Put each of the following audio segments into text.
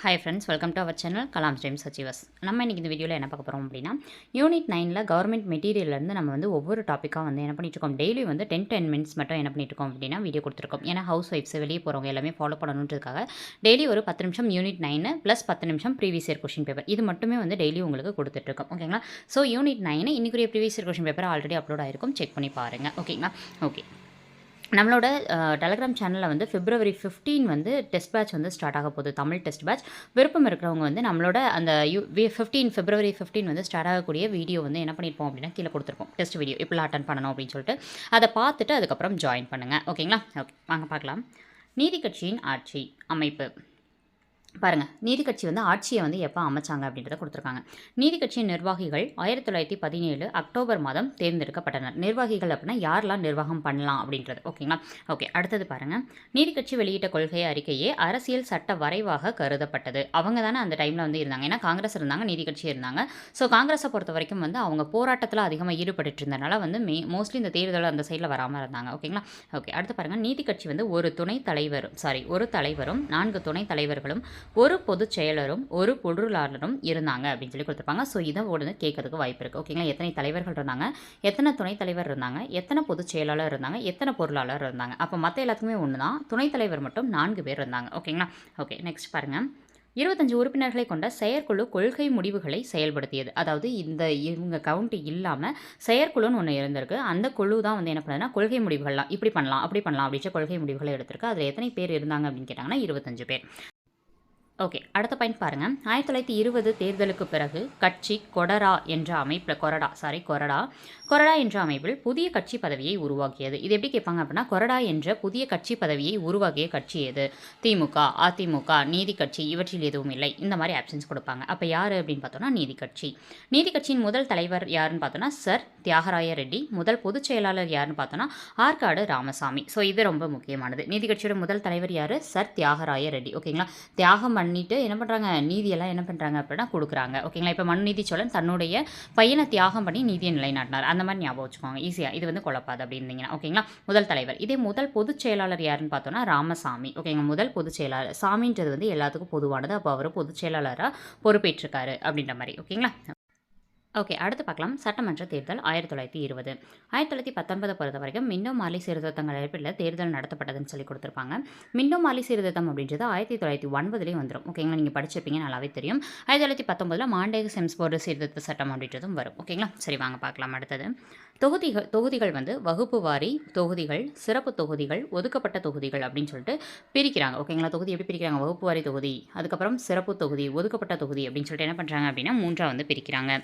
Hi friends welcome to our channel Kalam stream சச்சிவஸ் நம்ம இன்றைக்கி இந்த வீடியோவில் என்ன பார்க்க போகிறோம் அப்படின்னா யூனிட் நைனில் கவர்மெண்ட் மெட்டீரியல்லேருந்து நம்ம வந்து ஒவ்வொரு டாப்பிக்காக வந்து என்ன பண்ணிட்டு இருக்கோம் டெய்லி வந்து டென் டென் மினிட்ஸ் மட்டும் என்ன பண்ணிட்டு இருக்கோம் அப்படின்னா வீடியோ கொடுத்துருக்கோம். ஏன்னா ஹவுஸ் ஒய்ஃப்ஸ் வெளியே போகிறவங்க எல்லாமே ஃபாலோ பண்ணணுன்றதுக்காக டெய்லி ஒரு பத்து நிமிஷம் யூனிட் நைனு ப்ளஸ் பத்து நிமிஷம் ப்ரீவியஸ் இயர் கொஷின் பேப்பர் இது மட்டுமே வந்து டெய்லி உங்களுக்கு கொடுத்துட்ருக்கோம் ஓகேங்களா so unit nine இன்றைக்குரிய previous year question paper already upload ஆயிருக்கும். செக் பண்ணி பாருங்கள் ஓகேங்களா ஓகே நம்மளோட டெலகிராம் சேனலில் வந்து பிப்ரவரி ஃபிஃப்டீன் வந்து டெஸ்ட் பேட்ச் வந்து ஸ்டார்ட் ஆக போகுது. தமிழ் டெஸ்ட் பேட்ச் விருப்பம் இருக்கிறவங்க வந்து நம்மளோட அந்த யூ ஃபிஃப்டீன் பிப்ரவரி ஃபிஃப்டீன் வந்து ஸ்டார்ட் ஆகக்கூடிய வீடியோ வந்து என்ன பண்ணியிருப்போம் அப்படின்னா கீழே கொடுத்துருப்போம். டெஸ்ட் வீடியோ இப்படிலாம் அட்டன் பண்ணணும் அப்படின்னு சொல்லிட்டு. அதை பார்த்துட்டு அதுக்கப்புறம் ஜாயின் பண்ணுங்கள் ஓகேங்களா ஓகே வாங்க பார்க்கலாம். நீதி கட்சியின் ஆட்சி அமைப்பு. பாருங்கள் நீதி கட்சி வந்து ஆட்சியை வந்து எப்போ அமைச்சாங்க அப்படின்றத கொடுத்துருக்காங்க. நீதி கட்சியின் நிர்வாகிகள் ஆயிரத்தி தொள்ளாயிரத்தி பதினேழு அக்டோபர் மாதம் தேர்ந்தெடுக்கப்பட்டனர். நிர்வாகிகள் அப்படின்னா யாரெல்லாம் நிர்வாகம் பண்ணலாம் அப்படின்றது ஓகேங்களா? ஓகே அடுத்தது பாருங்கள் நீதி கட்சி வெளியிட்ட கொள்கை அறிக்கையே அரசியல் சட்ட வரைவாக கருதப்பட்டது. அவங்க தானே அந்த டைமில் வந்து இருந்தாங்க. ஏன்னா காங்கிரஸ் இருந்தாங்க நீதி கட்சி இருந்தாங்க. ஸோ காங்கிரஸை பொறுத்த வரைக்கும் வந்து அவங்க போராட்டத்தில் அதிகமாக ஈடுபட்டு இருந்தனால வந்து மே மோஸ்ட்லி இந்த தேர்தல் அந்த சைடில் வராமல் இருந்தாங்க ஓகேங்களா? ஓகே அடுத்து பாருங்கள் நீதி கட்சி வந்து ஒரு துணை தலைவரும் சாரி ஒரு தலைவரும் நான்கு துணை தலைவர்களும் ஒரு பொதுச் செயலரும் ஒரு பொருளாளரும் இருந்தாங்க அப்படின்னு சொல்லி கொடுத்துருப்பாங்க. ஸோ இதை உடனே கேட்கறதுக்கு வாய்ப்பு இருக்குது ஓகேங்களா எத்தனை தலைவர்கள் இருந்தாங்க? எத்தனை துணைத் தலைவர் இருந்தாங்க? எத்தனை பொதுச் செயலாளர் இருந்தாங்க? எத்தனை பொருளாளர் இருந்தாங்க? அப்போ மற்ற எல்லாத்துக்குமே ஒன்று தான் துணைத் தலைவர் மட்டும் நான்கு பேர் இருந்தாங்க. ஓகேங்களா ஓகே நெக்ஸ்ட் பாருங்கள் இருபத்தஞ்சு உறுப்பினர்களை கொண்ட செயற்குழு கொள்கை முடிவுகளை செயல்படுத்தியது. அதாவது இந்த இவங்க கவுண்ட் இல்லாமல் செயற்குழுன்னு ஒன்று இருந்திருக்கு. அந்த குழு தான் வந்து என்ன பண்ணுதுன்னா கொள்கை முடிவுகள்லாம் இப்படி பண்ணலாம் அப்படி பண்ணலாம் அப்படின்ற கொள்கை முடிவுகளை எடுத்திருக்கு. அதில் எத்தனை பேர் இருந்தாங்க அப்படின்னு கேட்டாங்கன்னா இருபத்தஞ்சு பேர். ஓகே அடுத்த பாயிண்ட் பாருங்கள் ஆயிரத்தி தொள்ளாயிரத்தி இருபது தேர்தலுக்கு பிறகு கட்சி கொடரா என்ற அமைப்பில் கொரடா சாரி கொரடா கொரடா என்ற அமைப்பில் புதிய கட்சி பதவியை உருவாக்கியது. இது எப்படி கேட்பாங்க அப்படின்னா கொரடா என்ற புதிய கட்சி பதவியை உருவாக்கிய கட்சி எது? திமுக அதிமுக நீதி கட்சி இவற்றில் எதுவும் இல்லை. இந்த மாதிரி ஆப்ஷன்ஸ் கொடுப்பாங்க. அப்போ யார் அப்படின்னு பார்த்தோன்னா நீதி கட்சி. நீதி கட்சியின் முதல் தலைவர் யாருன்னு பார்த்தோன்னா சர் தியாகராய ரெட்டி முதல் பொதுச் செயலாளர் யாருன்னு பார்த்தோன்னா ஆற்காடு ராமசாமி. ஸோ இது ரொம்ப முக்கியமானது. நீதி கட்சியோட முதல் தலைவர் யார்? சர் தியாகராய ரெட்டி ஓகேங்களா? தியாகம் பண்ணிட்டு என்ன பண்ணுறாங்க நீதியெல்லாம் என்ன பண்ணுறாங்க அப்படின்னா கொடுக்குறாங்க. ஓகேங்களா இப்போ மனு நீதி சோழன் தன்னுடைய பையனை தியாகம் பண்ணி நீதியை நிலைநாட்டினார். அந்த மாதிரி ஞாபகம் வச்சுக்கோங்க. ஈஸியாக இது வந்து குழப்பாது அப்படின்னீங்கன்னா ஓகேங்களா முதல் தலைவர். இதே முதல் பொதுச் செயலாளர் யாருன்னு பார்த்தோன்னா ராமசாமி. ஓகேங்க முதல் பொதுச் செயலாளர். சாமின்றது வந்து எல்லாத்துக்கும் பொதுவானது. அப்போ அவர் பொதுச் செயலாளராக பொறுப்பேற்றிருக்காரு அப்படின்ற மாதிரி. ஓகேங்களா ஓகே அடுத்து பார்க்கலாம். சட்டமன்ற தேர்தல் ஆயிரத்தி தொள்ளாயிரத்தி இருபது. ஆயிரத்தி தொள்ளாயிரத்தி பத்தொன்பதை பொறுத்த வரைக்கும் மின்னோ மாலை சீர்திருத்தங்கள் அடிப்படையில் தேர்தல் நடத்தப்பட்டதுன்னு சொல்லி கொடுத்துருப்பாங்க. மின்னோ மாலி சீர்திருத்தம் அப்படின்றது ஆயிரத்தி தொள்ளாயிரத்தி ஒன்பதுலேயும் வந்துடும் ஓகேங்களா நீங்கள் படிச்சிருப்பீங்க நல்லாவே தெரியும். ஆயிரத்தி தொள்ளாயிரத்தி பத்தொம்பதில் மாண்டேக செம்ஸ் போர்டு சீர்திருத்த சட்டம் அப்படின்றதும் வரும். ஓகேங்களா சரி வாங்க பார்க்கலாம் அடுத்தது. தொகுதிகள் தொகுதிகள் வந்து வகுப்பு வாரி தொகுதிகள் சிறப்பு தொகுதிகள் ஒதுக்கப்பட்ட தொகுதிகள் அப்படின்னு சொல்லிட்டு பிரிக்கிறாங்க. ஓகேங்களா தொகுதி எப்படி பிரிக்கிறாங்க? வகுப்பு வாரி தொகுதி அதுக்கப்புறம் சிறப்பு தொகுதி ஒதுக்கப்பட்ட தொகுதி அப்படின்னு சொல்லிட்டு என்ன பண்ணுறாங்க அப்படின்னா மூன்றாக வந்து பிரிக்கிறாங்க.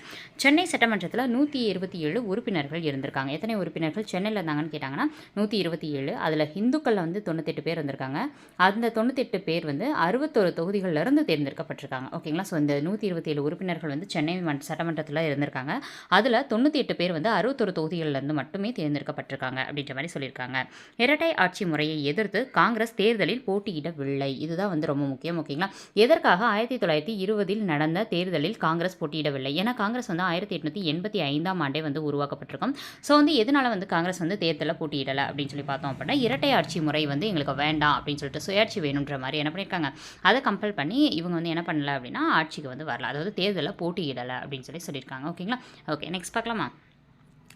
சென்னை சட்டமன்றத்தில் நூற்றி இருபத்தி ஏழு உறுப்பினர்கள் இருந்திருக்காங்க. எத்தனை உறுப்பினர்கள் சென்னையில் இருந்தாங்கன்னு கேட்டாங்கன்னா நூற்றி இருபத்தி ஏழு. அதில் ஹிந்துக்களில் வந்து தொண்ணூத்தெட்டு பேர் இருந்திருக்காங்க அந்த தொண்ணூத்தெட்டு பேர் வந்து அறுபத்தொரு தொகுதிகளிலிருந்து தேர்ந்தெடுக்கப்பட்டிருக்காங்க. ஓகேங்களா ஸோ இந்த நூற்றி இருபத்தி ஏழு உறுப்பினர்கள் வந்து சென்னை சட்டமன்றத்தில் இருந்திருக்காங்க. அதில் தொண்ணூற்றி எட்டு பேர் வந்து அறுபத்தொரு தொகுதிகளிலிருந்து மட்டுமே தேர்ந்தெடுக்கப்பட்டிருக்காங்க அப்படின்ற மாதிரி சொல்லியிருக்காங்க. இரட்டை ஆட்சி முறையை எதிர்த்து காங்கிரஸ் தேர்தலில் போட்டியிடவில்லை. இதுதான் வந்து ரொம்ப முக்கியம். ஓகேங்களா எதற்காக ஆயிரத்தி தொள்ளாயிரத்தி இருபதில் நடந்த தேர்தலில் காங்கிரஸ் போட்டியிடவில்லை? ஏன்னா காங்கிரஸ் வந்து ஆயிரத்தி எட்நூற்றி எண்பத்தி ஐந்தாம் ஆண்டே வந்து உருவாக்கப்பட்டிருக்கும். ஸோ வந்து எதனால் வந்து காங்கிரஸ் வந்து தேர்தலில் போட்டியிடலை அப்படின்னு சொல்லி பார்த்தோம் அப்படின்னா இரட்டை ஆட்சி முறை வந்து எங்களுக்கு வேண்டாம் அப்படின்னு சொல்லிட்டு சுயாட்சி வேணுன்ற மாதிரி என்ன பண்ணியிருக்காங்க. அதை கம்பல் பண்ணி இவங்க வந்து என்ன பண்ணல அப்படின்னா ஆட்சிக்கு வந்து வரல. அதாவது தேர்தலில் போட்டியிடலை அப்படின்னு சொல்லி சொல்லியிருக்காங்க. ஓகேங்களா ஓகே நெக்ஸ்ட் பார்க்கலாமா?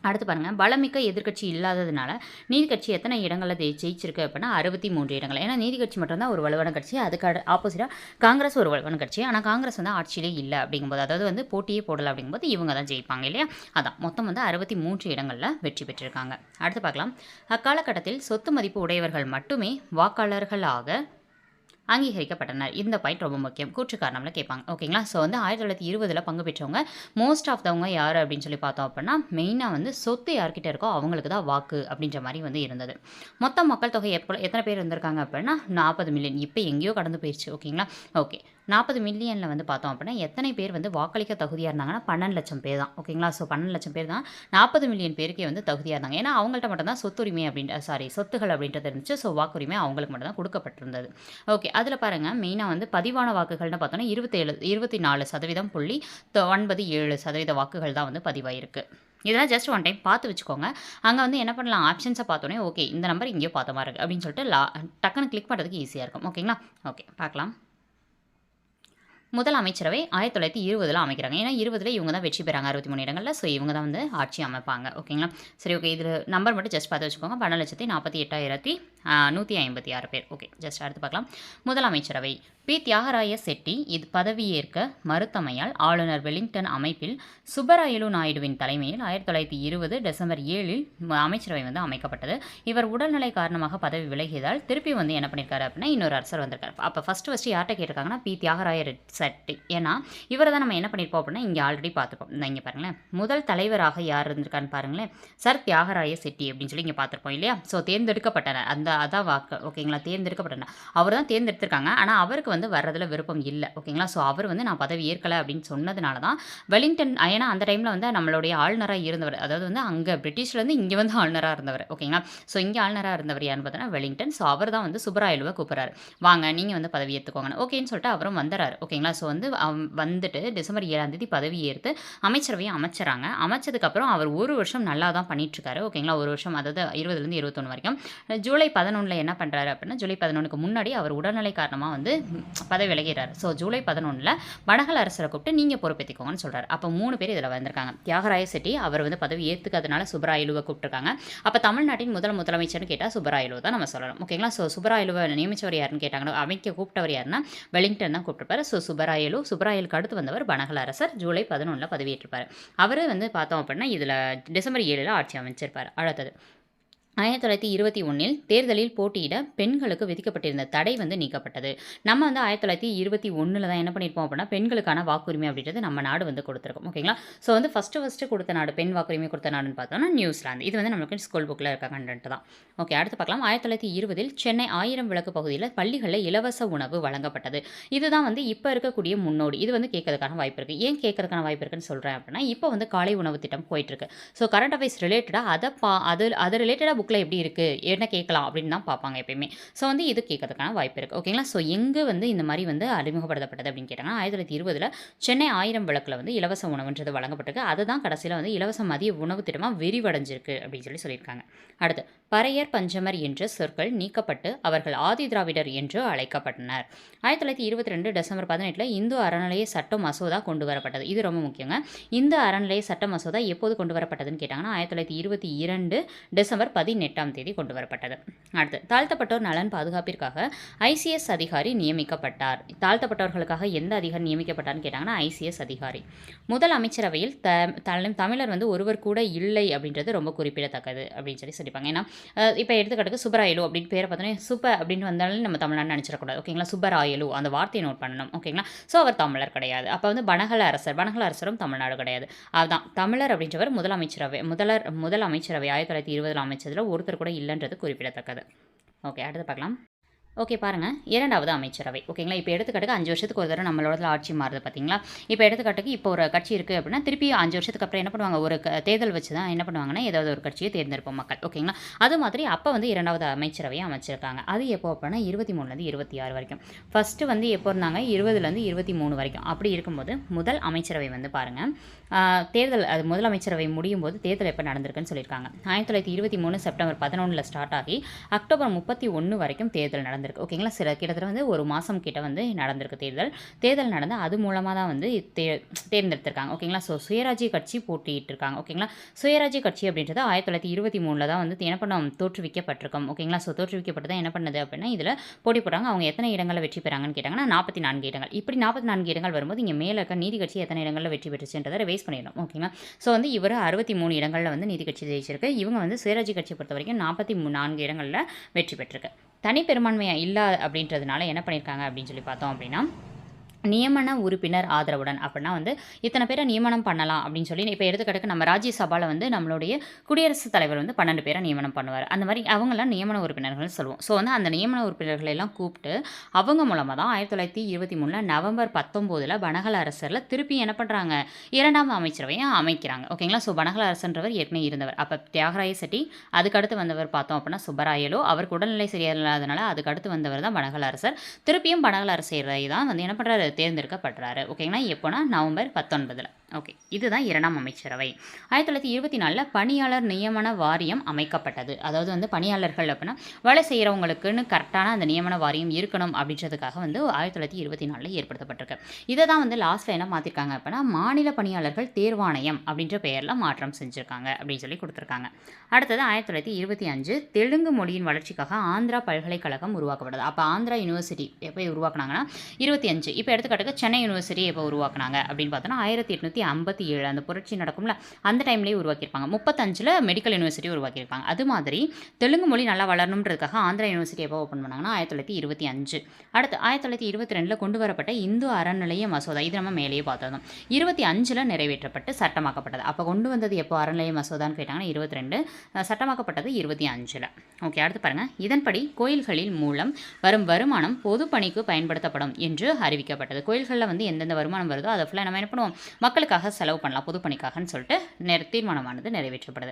அடுத்து பாருங்கள் பலமிக்க எதிர்க்கட்சி இல்லாததுனால நீதிக்கட்சி எத்தனை இடங்களில் ஜெயிச்சிருக்கு அப்படின்னா அறுபத்தி மூன்று இடங்கள். ஏன்னா நீதி கட்சி மட்டும்தான் ஒரு வலுவான கட்சி. அதுக்கு ஆப்போசிட்டாக காங்கிரஸ் ஒரு வலுவான கட்சி. ஆனால் காங்கிரஸ் வந்து ஆட்சியிலே இல்லை அப்படிங்கும்போது அதாவது வந்து போட்டியே போடலை அப்படிங்கும்போது இவங்க தான் ஜெயிப்பாங்க இல்லையா? அதான். மொத்தம் வந்து அறுபத்தி மூன்று இடங்களில் வெற்றி பெற்றிருக்காங்க. அடுத்து பார்க்கலாம். அக்காலகட்டத்தில் சொத்து மதிப்பு உடையவர்கள் மட்டுமே வாக்காளர்களாக அங்கீகரிக்கப்பட்டனர். இந்த பாயிண்ட் ரொம்ப முக்கியம். கூற்று காரணம்ல கேட்பாங்க ஓகேங்களா ஸோ வந்து ஆயிரத்தி தொள்ளாயிரத்தி இருபதில் பங்கு பெற்றவங்க மோஸ்ட் ஆஃப் தவங்க யார் அப்படின்னு சொல்லி பார்த்தோம் அப்படின்னா மெயினாக வந்து சொத்து யார்கிட்ட இருக்கோ அவங்களுக்கு தான் வாக்கு அப்படின்ற மாதிரி வந்து இருந்தது. மொத்த மக்கள் தொகை எப்போ எத்தனை பேர் இருந்திருக்காங்க அப்படின்னா நாற்பது மில்லியன் இப்போ எங்கேயோ கடந்து போயிடுச்சு ஓகேங்களா ஓகே நாற்பது மில்லியனில் வந்து பார்த்தோம் அப்படின்னா எத்தனை பேர் வந்து வாக்களிக்க தகுதியாக இருந்தாங்கன்னா பன்னெண்டு லட்சம் பேர் தான். ஓகேங்களா? ஸோ பன்னெண்டு லட்சம் பேர் தான். நாற்பது மில்லியன் பேருக்கே வந்து தகுதியாக இருந்தாங்க. ஏன்னா அவங்கள்ட்ட மட்டும் தான் சொத்துரிமை அப்படின்ற சாரி சொத்துகள் அப்படின்றது இருந்துச்சு. ஸோ வாக்குரிமை அவங்களுக்கு மட்டும் தான் கொடுக்கப்பட்டிருந்தது. ஓகே அதில் பாருங்கள் மெயினாக வந்து பதிவான வாக்குகள்னு பார்த்தோன்னா இருபத்தேழு இருபத்தி நாலு சதவீதம் புள்ளி ஒன்பது ஏழு சதவீத வாக்குகள் தான் வந்து பதிவாயிருக்கு. இதெல்லாம் ஜஸ்ட் ஒன் டைம் பார்த்து வச்சுக்கோங்க. அங்கே வந்து என்ன பண்ணலாம்? ஆப்ஷன்ஸை பார்த்தோன்னே ஓகே இந்த நம்பர் இங்கேயோ பார்த்த மாதிரி இருக்குது அப்படின்னு சொல்லிட்டு லா டக்குன்னு கிளிக் பண்ணுறதுக்கு ஈஸியாக இருக்கும். ஓகேங்களா ஓகே பார்க்கலாம். முதல் அமைச்சரவை ஆயிரத்தி தொள்ளாயிரத்தி இருபதில் அமைக்கிறாங்க. ஏன்னா இருபதில் இவங்க தான் வெற்றி பெறாங்க அறுபத்தி மூணு இடங்களில். ஸோ இவங்க தான் வந்து ஆட்சி அமைப்பாங்க. ஓகேங்களா சரி ஓகே இதில் நம்பர் மட்டும் ஜஸ்ட் பார்த்து வச்சுக்கோங்க. பன்னெண்டு லட்சத்தி நாற்பத்தி எட்டாயிரத்தி நூற்றி ஐம்பத்தி ஆறு பேர். ஓகே ஜஸ்ட் அடுத்து பார்க்கலாம். முதல் அமைச்சரவை பி. தியாகராய செட்டி இது பதவியேற்க மறுத்தமையால் ஆளுநர் வெலிங்டன் அமைப்பில் சுப்பராயலு நாயுடுவின் தலைமையில் ஆயிரத்தி தொள்ளாயிரத்தி இருபது டிசம்பர் ஏழில் அமைச்சரவை வந்து அமைக்கப்பட்டது. இவர் உடல்நிலை காரணமாக பதவி விலகியதால் திருப்பி வந்து என்ன பண்ணியிருக்காரு அப்படின்னா இன்னொரு அரசர் வந்திருக்காரு. அப்போ ஃபஸ்ட்டு ஃபஸ்ட்டு யார்கிட்ட கேட்டிருக்காங்கன்னா பி. தியாகராய ரெட்- செட்டி ஏன்னா இவரை தான் நம்ம என்ன பண்ணியிருப்போம் அப்படின்னா இங்கே ஆல்ரெடி பார்த்துருப்போம். இந்த இங்கே பாருங்களேன். முதல் தலைவராக யார் இருந்திருக்கான்னு பாருங்களேன். சர் தியாகராய செட்டி அப்படின்னு சொல்லி இங்கே பார்த்துருப்போம் இல்லையா? ஸோ தேர்ந்தெடுக்கப்பட்டனர். அந்த அதான் வாக்கு ஓகேங்களா? தேர்ந்தெடுக்கப்பட்ட அவர் தான் தேர்ந்தெடுத்திருக்காங்க. ஆனால் அவருக்கு வந்து வர்றதுல விருப்பம் இல்லை ஓகேங்களா? ஸோ அவர் வந்து நான் பதவி ஏற்கலை அப்படின்னு சொன்னதுனால தான் வெலிங்டன் ஏன்னா அந்த டைமில் வந்து நம்மளுடைய ஆளுநராக இருந்தவர். அதாவது வந்து அங்கே பிரிட்டிஷ்லேருந்து இங்கே வந்து ஆளுநராக இருந்தவர் ஓகேங்களா? ஸோ இங்கே ஆளுநராக இருந்தவர் யாருன்னு பார்த்தோன்னா வெலிங்டன் ஸோ அவர் தான் வந்து சுப்பராயலுவை கூப்பிட்றாரு. வாங்க நீங்கள் வந்து பதவி ஏற்றுக்கோங்க ஓகேன்னு சொல்லிட்டு அவரும் வந்துடுறாரு ஓகேங்களா? ஸோ வந்து வந்துட்டு டிசம்பர் ஏழாம் தேதி பதவி ஏற்று அமைச்சரவையை அமைச்சராங்க அமைச்சதுக்கப்புறம் அவர் ஒரு வருஷம் நல்லா தான் பண்ணிட்டுருக்காரு ஓகேங்களா? ஒரு வருஷம் அதாவது இருபதுலேருந்து இருபத்தொன்று வரைக்கும். ஜூலை பதினொன்றில் என்ன பண்ணுறாரு அப்படின்னா ஜூலை பதினொன்றுக்கு முன்னாடி அவர் உடல்நிலை காரணமாக வந்து பதவி விலகிறார் ஸோ ஜூலை பதினொன்றில் வடகல் அரசரை கூப்பிட்டு நீங்கள் பொறுப்பேற்றிக்கோங்கன்னு சொல்கிறார் அப்போ மூணு பேர் இதில் வந்திருக்காங்க. தியாகராய செட்டி அவர் வந்து பதவி ஏற்றுக்கிறதுனால சுப்பராயலுவை கூப்பிட்டுருக்காங்க. அப்போ தமிழ்நாட்டின் முதல் முதலமைச்சர்னு கேட்டால் சுப்பராயலு தான் நம்ம சொல்லணும். ஓகேங்களா ஸோ சுப்பராயலுவை நியமிச்சவர் யாருன்னு கேட்டாங்கன்னா அமைக்க கூப்பிட்டவர் யாருன்னா வெலிங்டன் தான் கூப்பிட்டுருப்பார். ஸோ சுப்பராயலு சுப்பராயலுக்கு அடுத்து வந்தவர் வனகல் அரசர். ஜூலை பதினொன்றில் பதவியேற்றிருப்பார். அவர் வந்து பார்த்தோம் அப்படின்னா இதில் டிசம்பர் ஏழில் ஆட்சி அமைச்சிருப்பார். அடுத்தது ஆயிரத்தி தொள்ளாயிரத்தி இருபத்தி ஒன்றில் தேர்தலில் போட்டியிட பெண்களுக்கு விதிக்கப்பட்டிருந்த தடை வந்து நீக்கப்பட்டது. நம்ம வந்து ஆயிரத்தி தொள்ளாயிரத்தி இருபத்தி ஒன்றில் தான் என்ன பண்ணியிருப்போம் அப்படின்னா பெண்களுக்கான வாக்குரிமை அப்படின்றது நம்ம நாடு வந்து கொடுத்துருக்கோம். ஓகேங்களா ஸோ வந்து ஃபஸ்ட்டு ஃபஸ்ட்டு கொடுத்த நாடு பெண் வாக்குரிமை கொடுத்த நாடுன்னு பார்த்தோம்னா நியூசிலாந்து. இது வந்து நம்மளுக்கு ஸ்கூல் புக்கில் இருக்க கண்டென்ட் தான். ஓகே அடுத்து பார்க்கலாம். ஆயிரத்தி தொள்ளாயிரத்தி இருபதில் சென்னை ஆயிரம் விளக்கு பகுதியில் பள்ளிகளில் இலவச உணவு வழங்கப்பட்டது. இதுதான் வந்து இப்போ இருக்கக்கூடிய முன்னோடி. இது வந்து கேட்கறதுக்கான வாய்ப்பு இருக்குது ஏன் கேட்கறதுக்கான வாய்ப்பு இருக்குன்னு சொல்கிறேன் அப்படின்னா இப்போ வந்து காலை உணவு திட்டம் போயிட்டுருக்கு ஸோ கரண்ட் அஃபேர்ஸ் ரிலேட்டடாக அதை பா அது அது ரிலேட்டடாக புக் புக்கில் எப்படி இருக்குது என்ன கேட்கலாம்? அப்படின்னு தான் பார்ப்பாங்க எப்பயுமே. ஸோ வந்து இது கேட்கறதுக்கான வாய்ப்பு இருக்குது ஓகேங்களா ஸோ எங்கே வந்து இந்த மாதிரி வந்து அறிமுகப்படுத்தப்பட்டது அப்படின்னு கேட்டாங்கன்னா ஆயிரத்தி தொள்ளாயிரத்தி இருபதில் சென்னை ஆயிரம் விளக்கில் வந்து இலவச உணவுன்றது வழங்கப்பட்டிருக்கு. அதுதான் கடைசியில் வந்து இலவச மதிய உணவு திட்டமாக விரிவடைஞ்சிருக்கு அப்படின்னு சொல்லி சொல்லியிருக்காங்க. அடுத்து பறையர் பஞ்சமர் என்ற சொற்கள் நீக்கப்பட்டு அவர்கள் ஆதி திராவிடர் என்று அழைக்கப்பட்டனர். ஆயிரத்தி தொள்ளாயிரத்தி இருபத்தி ரெண்டு டிசம்பர் பதினெட்டில் இந்து அறநிலைய சட்ட மசோதா கொண்டு வரப்பட்டது. இது ரொம்ப முக்கியங்க. இந்த அறநிலைய சட்ட மசோதா எப்போது கொண்டு வரப்பட்டதுன்னு கேட்டாங்கன்னா ஆயிரத்தி தொள்ளாயிரத்தி இருபத்தி இரண்டு டிசம்பர் பதினெட்டாம் தேதி கொண்டு வரப்பட்டது. அடுத்து தாழ்த்தப்பட்டோர் நலன் பாதுகாப்பிற்காக ஐசிஎஸ் அதிகாரி நியமிக்கப்பட்டார். தாழ்த்தப்பட்டவர்களுக்காக எந்த அதிகாரி நியமிக்கப்பட்டார்னு கேட்டாங்கன்னா ஐசிஎஸ் அதிகாரி. முதல் அமைச்சரவையில் த தமிழர் வந்து ஒருவர் கூட இல்லை அப்படின்றது ரொம்ப குறிப்பிடத்தக்கது அப்படின்னு சொல்லி சொல்லிப்பாங்க ஏன்னா இப்போ எடுத்துக்காட்டுக்கு சுப்பராயலு அப்படின்னு பேரை பார்த்தோன்னே சுப்ப அப்படின்னு வந்தாலும் நம்ம தமிழ்நாடு நினச்சிடக்கூடாது ஓகேங்களா? சுப்பராயலு அந்த வார்த்தையை நோட் பண்ணணும் ஓகேங்களா? ஸோ அவர் தமிழர் கிடையாது. அப்போ வந்து பனகல அரசர் பனகல அரசரும் தமிழ்நாடு கிடையாது. அதுதான் தமிழர் அப்படின்றவர் முதலமைச்சரவை முதலர் முதல் அமைச்சரவை ஆயிரத்தி தொள்ளாயிரத்தி இருபதில் அமைச்சதில் ஒருத்தர் கூட இல்லைன்றது குறிப்பிடத்தக்கது. ஓகே அடுத்து பார்க்கலாம். ஓகே பாருங்கள் இரண்டாவது அமைச்சரவை. ஓகேங்களா இப்போ எடுத்துக்காட்டுக்கு அஞ்சு வருஷத்துக்கு ஒரு தடவை நம்மளோட ஆட்சி மாறுது பார்த்தீங்களா இப்போ எடுத்துக்காட்டுக்கு இப்போ ஒரு கட்சி இருக்குது அப்படின்னா திருப்பி அஞ்சு வருஷத்துக்கு அப்புறம் என்ன பண்ணுவாங்க? ஒரு தேர்தல் வச்சு தான் என்ன பண்ணுவாங்கன்னா ஏதாவது ஒரு கட்சியை தேர்ந்தெடுப்போம் மக்கள். ஓகேங்களா அது மாதிரி அப்போ வந்து இரண்டாவது அமைச்சரவையை அமைச்சிருக்காங்க. அது எப்போ அப்படின்னா இருபத்தி மூணுலேருந்து இருபத்தி ஆறு வரைக்கும். ஃபஸ்ட்டு வந்து எப்போ இருந்தாங்க? இருபதுலேருந்து இருபத்தி மூணு வரைக்கும். அப்படி இருக்கும்போது முதல் அமைச்சரவை வந்து பாருங்கள் தேர்தல் அது முதல் அமைச்சரவை முடியும் போது தேர்தல் எப்போ நடந்திருக்குன்னு சொல்லியிருக்காங்க. ஆயிரத்தி தொள்ளாயிரத்தி இருபத்தி மூணு செப்டம்பர் பதினொன்றில் ஸ்டார்ட் ஆகி அக்டோபர் முப்பத்தி ஒன்று வரைக்கும் தேர்தல் நடந்து நடந்திருக்கு. ஓகேங்களா சில கிட்டத்தட்ட வந்து ஒரு மாதம் கிட்ட வந்து நடந்திருக்கு தேர்தல். தேர்தல் நடந்து அது மூலமாக தான் வந்து தே தேர்ந்தெடுத்திருக்காங்க. ஓகேங்களா ஸோ சுயராஜ்ய கட்சி போட்டிட்டு இருக்காங்க ஓகேங்களா சுயராஜ்ய கட்சி அப்படின்றது ஆயிரத்தி தொள்ளாயிரத்தி இருபத்தி மூணில் தான் வந்து என்ன பண்ணோம் தோற்றுவிக்கப்பட்டிருக்கோம். ஓகேங்களா ஸோ தோற்றுவிக்கப்பட்டு தான் என்ன பண்ணுது அப்படின்னா இதில் போட்டி போடுறாங்க. அவங்க எத்தனை இடங்களில் வெற்றி பெறாங்கன்னு கேட்டாங்கன்னா நாற்பத்தி நான்கு இடங்கள். இப்படி நாற்பத்தி நான்கு இடங்கள் வரும்போது இங்கே மேலே இருக்க நீதி கட்சி எத்தனை இடங்களில் வெற்றி பெற்றுச்சுன்றதை வேஸ்ட் பண்ணிடணும். ஓகேங்களா ஸோ வந்து இவர் அறுபத்தி மூணு இடங்களில் வந்து நீதி கட்சி ஜெயிச்சிருக்கு. இவங்க வந்து சுயராஜ்ய கட்சியை பொறுத்த வரைக்கும் நாற்பத்தி நான்கு இடங்களில் வெற்றி பெற்றிருக்கு. தனி பெரும்பான்மையாக அப்படின்றதுனால என்ன பண்ணியிருக்காங்க அப்படின்னு சொல்லி பார்த்தோம் அப்படின்னா நியமன உறுப்பினர் ஆதரவுடன். அப்படின்னா வந்து இத்தனை பேரை நியமனம் பண்ணலாம் அப்படின்னு சொல்லி இப்போ எடுத்துக்கிட்டு நம்ம ராஜ்யசபாவில் வந்து நம்மளுடைய குடியரசுத் தலைவர் வந்து பன்னெண்டு பேரை நியமனம் பண்ணுவார். அந்த மாதிரி அவங்களாம் நியமன உறுப்பினர்கள்னு சொல்லுவோம். ஸோ வந்து அந்த நியமன உறுப்பினர்களை எல்லாம் கூப்பிட்டு அவங்க மூலமாக தான் ஆயிரத்தி தொள்ளாயிரத்தி இருபத்தி மூணில் நவம்பர் பத்தொம்போதில் பனகல அரசரில் திருப்பி என்ன பண்ணுறாங்க இரண்டாம் அமைச்சரவையை அமைக்கிறாங்க. ஓகேங்களா ஸோ பனகல அரசன்றவர் ஏற்கனவே இருந்தவர். அப்போ தியாகராய செட்டி அதுக்கடுத்து வந்தவர் பார்த்தோம் அப்படின்னா சுப்பராயலோ. அவருக்கு உடல்நிலை சரியில்லாதனால அதுக்கடுத்து வந்தவர் தான் பனகல அரசர். திருப்பியும் பனகல அரசரை தான் வந்து என்ன பண்ணுறாரு தேர்ந்தெடுக்கப்படுறாரு. ஓகேங்களா? எப்போனா நவம்பர் பத்தொன்பதில். ஓகே இதுதான் இரண்டாம் அமைச்சரவை. ஆயிரத்தி தொள்ளாயிரத்தி இருபத்தி நாலில் பணியாளர் நியமன வாரியம் அமைக்கப்பட்டது. அதாவது வந்து பணியாளர்கள் அப்படின்னா வேலை செய்கிறவங்களுக்குன்னு கரெக்டான அந்த நியமன வாரியம் இருக்கணும் அப்படின்றதுக்காக வந்து ஆயிரத்தி தொள்ளாயிரத்தி இருபத்தி நாலில் ஏற்படுத்தப்பட்டிருக்கு. இதை தான் வந்து லாஸ்ட்டில் என்ன மாற்றிருக்காங்க அப்படின்னா மாநில பணியாளர்கள் தேர்வாணையம் அப்படின்ற பெயரில் மாற்றம் செஞ்சுருக்காங்க அப்படின்னு சொல்லி கொடுத்துருக்காங்க. அடுத்தது ஆயிரத்தி தொள்ளாயிரத்தி இருபத்தி அஞ்சு தெலுங்கு மொழியின் வளர்ச்சிக்காக ஆந்திரா பல்கலைக்கழகம் உருவாக்கப்பட்டது. அப்போ ஆந்திரா யூனிவர்சிட்டி எப்போ உருவாக்குனாங்கன்னா இருபத்தி அஞ்சு. இப்போ எடுத்துக்காட்டுக்கு சென்னை யூனிவர்சிட்டி எப்போ உருவாக்குனாங்க அப்படின்னு பார்த்தோன்னா ஆயிரத்தி எட்நூற்றி ஐம்பத்தி ஏழு அந்த புரட்சி நடக்கும்ல அந்த டைம்லேயே உருவாக்கியிருப்பாங்க. முப்பத்தஞ்சில் மெடிக்கல் யூனிவர்சிட்டி உருவாக்கியிருப்பாங்க. அது மாதிரி தெலுங்கு மொழி நல்லா வளரணுன்றதுக்காக ஆந்திரா யூனிவர்சிட்டி எப்போ ஓப்பன் பண்ணாங்கன்னா ஆயிரத்தி தொள்ளாயிரத்தி இருபத்தி அஞ்சு. அடுத்து ஆயிரத்தி தொள்ளாயிரத்தி இருபத்தி ரெண்டில் கொண்டு வரப்பட்ட இந்து அறநிலைய மசோதா இது நம்ம மேலேயே பார்த்தோம் இருபத்தி அஞ்சில் நிறைவேற்றப்பட்டு சட்டமாக்கப்பட்டது. அப்போ கொண்டு வந்தது எப்போ அறநிலைய மசோதான்னு கேட்டாங்கன்னா இருபத்தி ரெண்டு. சட்டமாக்கப்பட்டது இருபத்தி அஞ்சில் ஓகே அடுத்து பாருங்கள் இதன்படி கோயில்களில் மூலம் வரும் வருமானம் பொதுப்பணிக்கு பயன்படுத்தப்படும் என்று அறிவிக்கப்பட்டது. கோயில்களில் வந்து எந்தெந்த வருமானம் வருதோ அதை ஃபுல்லாக நம்ம என்ன பண்ணுவோம்? மக்களுக்கு மக்களுக்காக செலவு பண்ணலாம் பொதுப்பணிக்காகன்னு சொல்லிட்டு நிற தீர்மானமானது நிறைவேற்றப்படுது.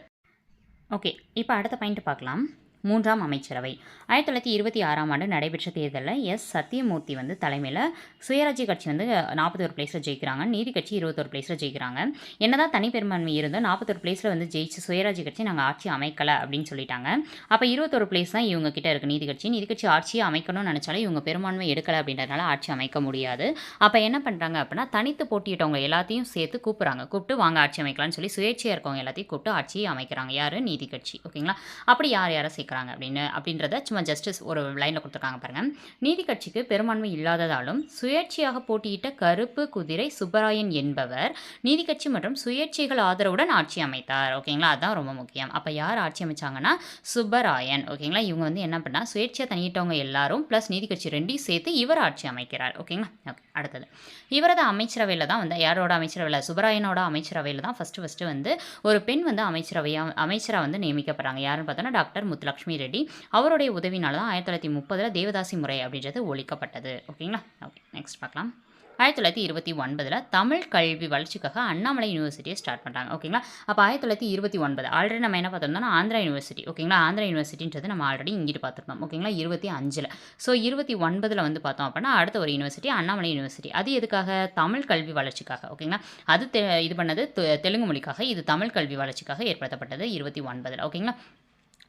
ஓகே இப்போ அடுத்த பாயிண்ட் பார்க்கலாம். மூன்றாம் அமைச்சரவை. ஆயிரத்தி தொள்ளாயிரத்தி இருபத்தி ஆறாம் ஆண்டு நடைபெற்ற தேர்தலில் எஸ். சத்தியமூர்த்தி வந்து தலைமையில் சுயராஜ்ய கட்சி வந்து நாற்பத்தொரு பிளேஸில் ஜெயிக்கிறாங்க. நீதி கட்சி இருபத்தொரு பிளேஸில் ஜெயிக்கிறாங்க. என்னதான் தனிப்பெரும்பான்மை இருந்தோ நாற்பத்தொரு பிளேஸில் வந்து ஜெயிச்சு சுயராஜ்ய கட்சி நாங்கள் ஆட்சி அமைக்கலை அப்படின்னு சொல்லிட்டாங்க. அப்போ இருபத்தொரு பிளேஸ் தான் இவங்க கிட்ட இருக்குது நீதி கட்சி. நீதி கட்சி ஆட்சியை அமைக்கணும்னு நினச்சாலும் இவங்க பெரும்பான்மை எடுக்கலை அப்படின்றதுனால ஆட்சி அமைக்க முடியாது. அப்போ என்ன பண்ணுறாங்க அப்படின்னா தனித்து போட்டியிட்டவங்க எல்லாத்தையும் சேர்த்து கூப்பிட்றாங்க. கூப்பிட்டு வாங்க ஆட்சி அமைக்கலாம்னு சொல்லி சுயேட்சையாக இருக்கவங்க எல்லாத்தையும் கூப்பிட்டு ஆட்சியை அமைக்கிறாங்க. யார்? நீதி கட்சி. ஓகேங்களா? அப்படி யார் யாரை சேர்க்குறாங்க? அப்படின்னு அப்படின்றத சும்மா ஜஸ்டிஸ் ஒரு லைனில் கொடுத்துருக்காங்க பாருங்கள் நீதி கட்சிக்கு பெரும்பான்மை இல்லாததாலும் சுயேட்சையாக போட்டியிட்ட கருப்பு குதிரை சுப்பராயன் என்பவர் நீதி கட்சி மற்றும் சுயேட்சைகள் ஆதரவுடன் ஆட்சி அமைத்தார். ஓகேங்களா? அதுதான் ரொம்ப முக்கியம். அப்போ யார் ஆட்சி அமைச்சாங்கன்னா சுப்பராயன். ஓகேங்களா? இவங்க வந்து என்ன பண்ணா சுயேட்சையாக தனியிட்டவங்க எல்லாரும் ப்ளஸ் நீதி கட்சி ரெண்டையும் சேர்த்து இவர் ஆட்சி அமைக்கிறார். ஓகேங்களா? ஓகே அடுத்தது. இவரது அமைச்சரவையில் தான் வந்து யாரோட அமைச்சரவையில்? சுப்பராயனோட அமைச்சரவையில் தான் ஃபஸ்ட்டு ஃபஸ்ட்டு வந்து ஒரு பெண் வந்து அமைச்சரவையாக அமைச்சராக வந்து நியமிக்கப்படுறாங்க. யாருன்னு பார்த்தோன்னா டாக்டர் லக்ஷ்மி ரெட்டி அவருடைய உதவினால தான் ஆயிரத்தி தொள்ளாயிரத்தி முப்பதில் தேவதாசி முறை அப்படின்றது ஒழிக்கப்பட்டது. ஓகேங்களா? ஓகே நெக்ஸ்ட் பார்க்கலாம். ஆயிரத்தி தொள்ளாயிரத்தி இருபத்தி ஒன்பதில் தமிழ் கல்வி வளர்ச்சிக்காக அண்ணாமலை யூனிவர்சிட்டியை ஸ்டார்ட் பண்ணுறாங்க ஓகேங்களா? அப்போ ஆயிரத்தி தொள்ளாயிரத்தி இருபத்தி ஒன்பது ஆல்ரெடி நம்ம என்ன பார்த்தோம்னா ஆந்திரா யூனிவர்சிட்டி. ஓகேங்களா? ஆந்திரா யூனிவர்சிட்டின்றது நம்ம ஆல்ரெடி இங்கிட்டு பார்த்துருந்தோம். ஓகேங்களா? இருபத்தி அஞ்சில். ஸோ இருபத்தி ஒன்பதில் வந்து பார்த்தோம் அப்படின்னா அடுத்த ஒரு யூனிவர்சிட்டி அண்ணாமலை யூனிவர்சிட்டி. அது எதுக்காக? தமிழ் கல்வி வளர்ச்சிக்காக. ஓகேங்களா? அது தெ இது பண்ணது தெ- தெலுங்கு மொழிக்காக இது தமிழ் கல்வி வளர்ச்சிக்காக ஏற்படுத்தப்பட்டது இருபத்தி ஒன்பதில். ஓகேங்களா?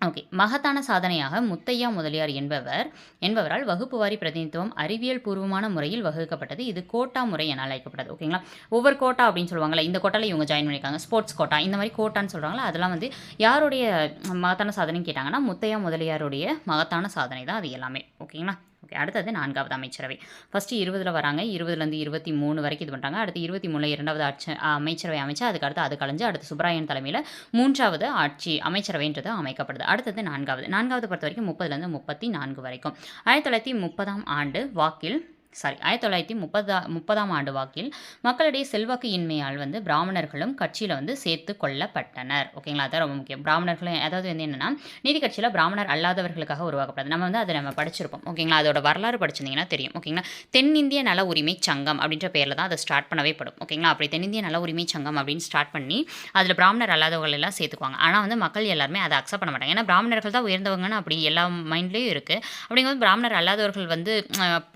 ஓகே. மகத்தான சாதனையாக முத்தையா முதலியார் என்பவர் என்பவரால் வகுப்பு வாரி பிரதிநிதித்துவம் அறிவியல் பூர்வமான முறையில் வகுக்கப்பட்டது. இது கோட்டா முறை என அழைக்கப்பட்டது. ஓகேங்களா? ஒவ்வொரு கோட்டா அப்படின்னு சொல்லுவாங்கல்ல இந்த கோட்டாவில் இவங்க ஜாயின் பண்ணியிருக்காங்க. ஸ்போர்ட்ஸ் கோட்டா இந்த மாதிரி கோட்டான்னு சொல்கிறாங்களா அதெல்லாம் வந்து யாருடைய மகத்தான சாதனைன்னு கேட்டாங்கன்னா முத்தையா முதலியாருடைய மகத்தான சாதனை தான் அது எல்லாமே. ஓகேங்களா? ஓகே. அடுத்தது நான்காவது அமைச்சரவை. ஃபஸ்ட்டு இருபதில் வராங்க. இருபதுலேருந்து இருபத்தி மூணு வரைக்கும் இது பண்ணுறாங்க அடுத்து இருபத்தி மூணில் இரண்டாவது ஆட்சி அமைச்சரவை அமைச்சு அதுக்கு அடுத்து அது கலைஞ்சு அடுத்து சுப்ராயன் தலைமையில் மூன்றாவது ஆட்சி அமைச்சரவைன்றது அமைக்கப்படுது. அடுத்தது நான்காவது. நான்காவது பொறுத்த வரைக்கும் முப்பதுலேருந்து முப்பத்தி நான்கு வரைக்கும். ஆயிரத்தி தொள்ளாயிரத்தி முப்பதாம் ஆண்டு வாக்கில் சாரி ஆயிரத்தி தொள்ளாயிரத்தி முப்பதா முப்பதாம் ஆண்டு வாக்கில் மக்களிடையே செல்வாக்கு இன்மையால் வந்து பிராமணர்களும் கட்சியில் வந்து சேர்த்து கொள்ளப்பட்டனர். ஓகேங்களா? அதான் ரொம்ப முக்கியம். பிராமணர்களும் அதாவது வந்து என்னென்னா நீதி கட்சியில் பிராமணர் அல்லாதவர்களுக்காக உருவாக்கப்படாது நம்ம வந்து அதை நம்ம படிச்சிருப்போம். ஓகேங்களா? அதோட வரலாறு படிச்சிருந்தீங்கன்னா தெரியும். ஓகேங்களா? தென்னிந்திய நல உரிமை சங்கம் அப்படின்ற பேரில் தான் அதை ஸ்டார்ட் பண்ணவே படும். ஓகேங்களா? அப்படி தென்னிந்திய நல உரிமை சங்கம் அப்படின்னு ஸ்டார்ட் பண்ணி அதில் பிராமணர் அல்லாதவர்கள் எல்லாம் சேர்த்துக்குவாங்க. ஆனால் வந்து மக்கள் எல்லாருமே அதை அக்செப்ட் பண்ண மாட்டாங்க. ஏன்னா பிராமணர்கள் தான் உயர்ந்தவங்கன்னு அப்படி எல்லா மைண்ட்லேயும் இருக்குது அப்படிங்கும்போது பிராமணர் அல்லாதவர்கள் வந்து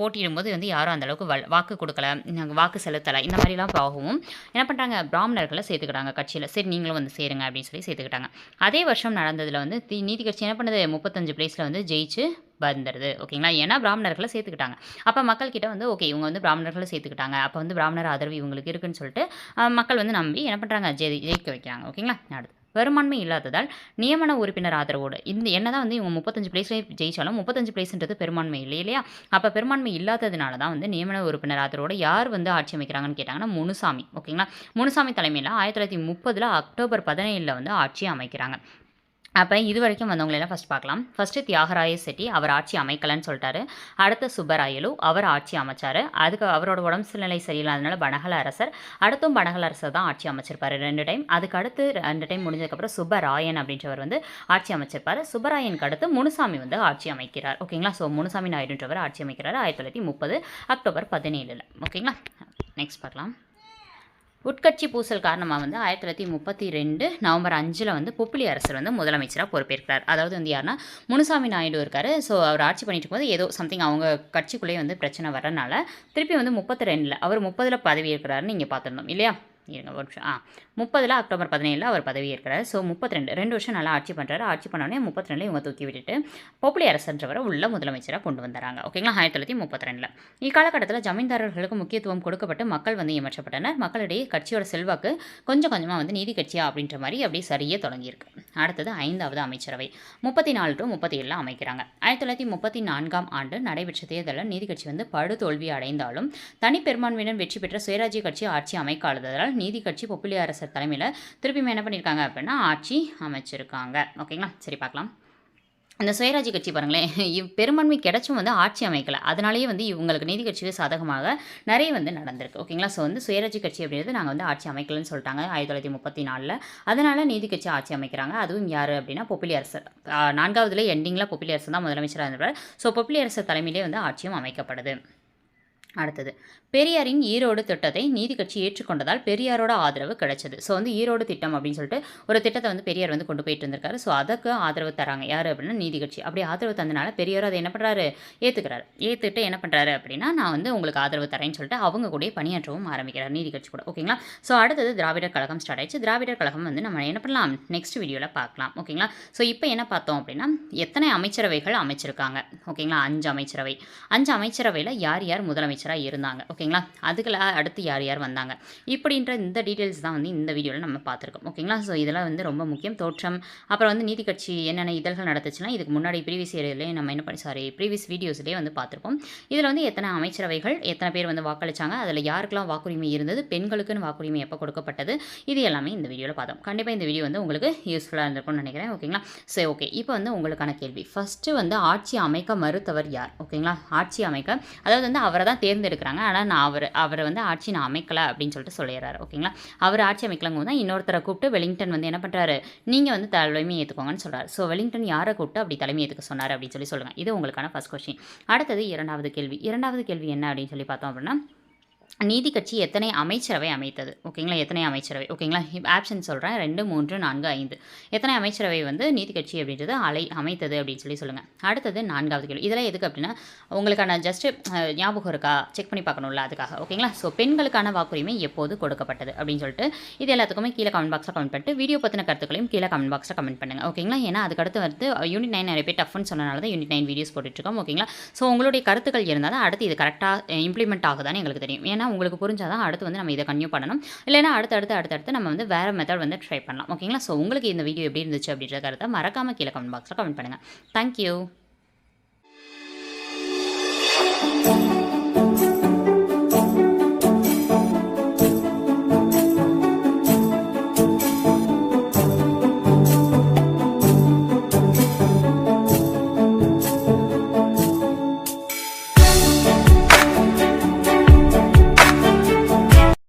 போட்டியிடும்போது வந்து வந்து யாரும் அந்தளவுக்கு வ வாக்கு கொடுக்கல வாக்கு செலுத்தலை இந்த மாதிரிலாம் ஆகவும் என்ன பண்ணுறாங்க பிராமணர்களை சேர்த்துக்கிட்டாங்க கட்சியில். சரி நீங்களும் வந்து சேருங்க அப்படின்னு சொல்லி சேர்த்துக்கிட்டாங்க. அதே வருஷம் நடந்ததில் வந்து தி- நீதி கட்சி என்ன பண்ணுது? முப்பத்தஞ்சு பிளேஸில் வந்து ஜெயிச்சு வந்துடுது ஓகேங்களா? ஏன்னா பிராமணர்களை சேர்த்துக்கிட்டாங்க. அப்போ மக்கள்கிட்ட வந்து ஓகே இவங்க வந்து பிராமணர்களை சேர்த்துக்கிட்டாங்க. அப்போ வந்து பிராமணர் ஆதரவு இவங்களுக்கு இருக்குன்னு சொல்லிட்டு மக்கள் வந்து நம்பி என்ன பண்ணுறாங்க ஜெயி ஜெயிக்க வைக்கிறாங்க. ஓகேங்களா? அடுத்து. பெரும்பான்மை இல்லாததால் நியமன உறுப்பினர் ஆதரவோடு. இந்த என்னதான் வந்து இவங்க முப்பத்தஞ்சு பிளேஸ்லேயே ஜெயிச்சாலும் முப்பத்தஞ்சு பிளேஸ்ன்றது பெரும்பான்மை இல்லை இல்லையா? அப்போ பெரும்பான்மை இல்லாததுனால தான் வந்து நியமன உறுப்பினர் ஆதரவோட யார் வந்து ஆட்சி அமைக்கிறாங்கன்னு கேட்டாங்கன்னா முனுசாமி. ஓகேங்களா? முனுசாமி தலைமையில் ஆயிரத்தி தொள்ளாயிரத்தி முப்பதில் அக்டோபர் பதினேழில் வந்து ஆட்சி அமைக்கிறாங்க. அப்போ இது வரைக்கும் வந்தவங்களெல்லாம் ஃபஸ்ட் பார்க்கலாம். ஃபஸ்ட்டு தியாகராய செட்டி அவர் ஆட்சி அமைக்கலன்னு சொல்லிட்டாரு. அடுத்த சுப்பராயலு அவர் ஆட்சி அமைச்சார். அதுக்கு அவரோட உடம்பு சூழ்நிலை சரியில்லாதனால பனகல அரசர் அடுத்தும் பனகல அரசர் தான் ஆட்சி அமைச்சிருப்பார் ரெண்டு டைம் அதுக்கு அடுத்து ரெண்டு டைம் முடிஞ்சதுக்கப்புறம் சுப்பராயன் அப்படின்றவர் வந்து ஆட்சி அமைச்சிருப்பார். சுப்பராயனுக்கு அடுத்து முனுசாமி வந்து ஆட்சி அமைக்கிறார். ஓகேங்களா ஸோ முனுசாமி நாயுடுன்றவர் ஆட்சி அமைக்கிறார் ஆயிரத்தி தொள்ளாயிரத்தி முப்பது அக்டோபர் பதினேழில். ஓகேங்களா நெக்ஸ்ட் பார்க்கலாம். உட்கட்சி பூசல் காரணமாக வந்து ஆயிரத்தி தொள்ளாயிரத்தி முப்பத்தி ரெண்டு நவம்பர் அஞ்சில் வந்து பொப்பிலி அரசர் வந்து முதலமைச்சராக பொறுப்பேற்கிறார். அதாவது வந்து யாருன்னா முனுசாமி நாயுடு இருக்கார். ஸோ அவர் ஆட்சி பண்ணிட்டு இருக்கும்போது ஏதோ சம்திங் அவங்க கட்சிக்குள்ளேயே வந்து பிரச்சனை வரனால திருப்பி வந்து முப்பத்தி ரெண்டில் அவர் முப்பதில் பதவி இருக்கிறாருன்னு நீங்கள் பார்த்துருந்தோம் இல்லையா? இருங்க ஒரு நிமிஷம். ஆ முப்பதில் அக்டோபர் பதினேழில் அவர் பதவி ஏற்கிறார் ஸோ முப்பத்தி ரெண்டு ரெண்டு வருஷம் நல்லா ஆட்சி பண்ணுறாரு ஆட்சி பண்ணோடனே முப்பத்தி ரெண்டில் இவங்க தூக்கி விட்டுட்டு பொப்புளி அரசன்றவரை உள்ள முதலமைச்சராக கொண்டு வந்தாங்க ஓகேங்களா ஆயிரத்தி தொள்ளாயிரத்தி முப்பத்தி ரெண்டில் இக்காலகட்டத்தில் ஜமீன்தாரர்களுக்கு முக்கியத்துவம் கொடுக்கப்பட்டு மக்கள் வந்து ஏமாற்றப்பட்டனர். மக்களிடையே கட்சியோட செல்வாக்கு கொஞ்சம் கொஞ்சமாக வந்து நீதி கட்சியா அப்படின்ற மாதிரி அப்படியே சரியே தொடங்கியிருக்கு. அடுத்தது ஐந்தாவது அமைச்சரவை. முப்பத்தி நாலு டு முப்பத்தி ஏழில் அமைக்கிறாங்க. ஆயிரத்தி தொள்ளாயிரத்தி முப்பத்தி நான்காம் ஆண்டு நடைபெற்ற தேர்தலில் நீதி கட்சி வந்து படு தோல்வி அடைந்தாலும் தனி வெற்றி பெற்ற சுயராஜ்ய கட்சி ஆட்சி அமைக்காததால் நீதி கட்சி பொப்புலி அரசர் தலைமையில் திருப்பி என்ன பண்ணியிருக்காங்க அப்படின்னா ஆட்சி அமைச்சிருக்காங்க. ஓகேங்களா? சரி பார்க்கலாம். இந்த சுயராஜ்ய கட்சி பாருங்களேன். இவ் பெரும்பான்மை கிடைச்சும் வந்து ஆட்சி அமைக்கலை. அதனாலேயே வந்து இவங்களுக்கு நீதி கட்சிக்கு சாதகமாக நிறைய வந்து நடந்திருக்கு. ஓகேங்களா? ஸோ வந்து சுயராஜ்ய கட்சி அப்படின்றது நாங்கள் வந்து ஆட்சி அமைக்கலன்னு சொல்லிட்டாங்க ஆயிரத்தி தொள்ளாயிரத்தி முப்பத்தி நாலில். அதனால் நீதி கட்சி ஆட்சி அமைக்கிறாங்க. அதுவும் யார் அப்படின்னா பொப்பிலி அரசர். நான்காவதுல எண்டிங்கில் பொப்பிலி அரசர் தான் முதலமைச்சராக இருந்தவர். ஸோ பொப்பிலி அரசர் தலைமையிலே வந்து ஆட்சியும் அமைக்கப்படுது அடுத்தது. பெரியாரின் ஈரோடு திட்டத்தை நீதி கட்சி ஏற்றுக்கொண்டதால் பெரியாரோட ஆதரவு கிடைச்சது. ஸோ வந்து ஈரோடு திட்டம் அப்படின்னு சொல்லிட்டு ஒரு திட்டத்தை வந்து பெரியார் வந்து கொண்டு போயிட்டு இருந்திருக்காரு. ஸோ அதுக்கு ஆதரவு தராங்க. யார் அப்படின்னா நீதி கட்சி. அப்படி ஆதரவு தந்தனால பெரியார் அதை என்ன பண்ணுறாரு ஏற்றுக்கிறாரு ஏற்றுட்டு என்ன பண்ணுறாரு அப்படின்னா நான் வந்து உங்களுக்கு ஆதரவு தரேன்னு சொல்லிட்டு அவங்க கூட பணியாற்றவும் ஆரம்பிக்கிறார் நீதி கட்சி கூட. ஓகேங்களா ஸோ அடுத்தது திராவிடர் கழகம் ஸ்டார்ட் ஆயிடுச்சு. திராவிடர் கழகம் வந்து நம்ம என்ன பண்ணலாம்? நெக்ஸ்ட் வீடியோவில் பார்க்கலாம். ஓகேங்களா ஸோ இப்போ என்ன பார்த்தோம் அப்படின்னா எத்தனை அமைச்சரவைகள் அமைச்சிருக்காங்க? ஓகேங்களா அஞ்சு அமைச்சரவை. அஞ்சு அமைச்சரவையில் யார் யார் முதலமைச்சர் முதலமைச்சராக இருந்தாங்க. ஓகேங்களா? அதுக்குள்ள அடுத்து யார் யார் வந்தாங்க? இப்படின்ற இந்த டீட்டெயில்ஸ் தான் வந்து இந்த வீடியோவில் நம்ம பார்த்துருக்கோம். ஓகேங்களா? ஸோ இதெல்லாம் வந்து ரொம்ப முக்கியம். தோற்றம். அப்புறம் வந்து நீதி கட்சி என்னென்ன இதழ்கள் நடத்துச்சுன்னா இதுக்கு முன்னாடி ப்ரீவியஸ் இயர்லேயே நம்ம என்ன பண்ணி சாரி ப்ரீவியஸ் வீடியோஸ்லேயே வந்து பார்த்துருப்போம். இதில் வந்து எத்தனை அமைச்சரவைகள் எத்தனை பேர் வந்து வாக்களிச்சாங்க அதில் யாருக்கெல்லாம் வாக்குரிமை இருந்தது பெண்களுக்குன்னு வாக்குரிமை எப்போ கொடுக்கப்பட்டது இது எல்லாமே இந்த வீடியோவில் பார்த்தோம். கண்டிப்பாக இந்த வீடியோ வந்து உங்களுக்கு யூஸ்ஃபுல்லாக இருந்திருக்கும்னு நினைக்கிறேன். ஓகேங்களா? சரி ஓகே இப்போ வந்து உங்களுக்கான கேள்வி. ஃபஸ்ட்டு வந்து ஆட்சி அமைக்க மறுத்தவர் யார்? ஓகேங்களா? ஆட்சி அமைக்க அதாவது வந்து அவரை தான் தேர்ந்தெடுக்கிறாங்க. ஆனால் நான் அவர் அவரை வந்து ஆட்சி நான் அமைக்கலை அப்படின்னு சொல்லிட்டு சொல்லிடுறாரு. ஓகேங்களா? அவர் ஆட்சி அமைக்கலங்க தான் இன்னொருத்தரை கூப்பிட்டு வெலிங்டன் வந்து என்ன பண்ணுறாரு நீங்கள் வந்து தலைமை ஏற்றுக்கோங்கன்னு சொல்கிறார் ஸோ வெலிங்டன் யாரை கூப்பிட்டு அப்படி தலைமை ஏற்றுக்க சொன்னார் அப்படின்னு சொல்லி சொல்லுங்கள் இது உங்களுக்கான ஃபஸ்ட் கொஸ்டின் அடுத்தது இரண்டாவது கேள்வி. இரண்டாவது கேள்வி என்ன அப்படின்னு சொல்லி பார்த்தோம் அப்படின்னா நீதி கட்சி எத்தனை அமைச்சரவை அமைத்தது? ஓகேங்களா? எத்தனை அமைச்சரவை? ஓகேங்களா? ஆப்ஷன் சொல்கிறேன் ரெண்டு மூன்று நான்கு ஐந்து. எத்தனை அமைச்சரவை வந்து நீதி கட்சி அப்படின்றது அலை அமைத்தது அப்படின்னு சொல்லி சொல்லுங்கள் அடுத்தது நான்காவது கேள்வி. இதெல்லாம் எதுக்கு அப்படின்னா உங்களுக்கான ஜஸ்ட் ஞாபகம் இருக்கா? செக் பண்ணி பார்க்கணும்ல அதுக்காக. ஓகேங்களா? ஸோ பெண்களுக்கான வாக்குரிமை எப்போது கொடுக்கப்பட்டது அப்படின்னு சொல்லிட்டு இது எல்லாத்துக்குமே கீழே கமெண்ட் பாக்ஸில் கமெண்ட் பண்ணிட்டு வீடியோ பற்றின கருத்துக்களையும் கீழே கமெண்ட் பாக்ஸில் கமெண்ட் பண்ணுங்கள் ஓகேங்களா? ஏன்னா அதுக்கடுத்து வந்து யூனிட் நைன் நிறைய பேர் டஃப்னு சொன்னனால தான் யூனிட் நைன் வீடியோஸ் போட்டுட்ருக்கோம் ஓகேங்களா? ஸோ உங்களுடைய கருத்துக்கள் இருந்தால் தான் அடுத்து இது கரெக்டாக இம்ப்ளிமெண்ட் ஆகுதான்னு எங்களுக்கு தெரியும். ஏன்னா உங்களுக்கு புரிஞ்சால் தான் அடுத்து வந்து நம்ம இதை கன்யூ பண்ணணும். இல்லைன்னா அடுத்து அடுத்து அடுத்தடுத்து நம்ம வந்து வேறு மெத்தட் வந்து ட்ரை பண்ணலாம். ஓகேங்களா ஸோ உங்களுக்கு இந்த வீடியோ எப்படி இருந்துச்சு அப்படின்ற கருத்தை மறக்காமல் கீழே கமெண்ட் பாக்ஸில் கமெண்ட் பண்ணுங்கள் தேங்க்யூ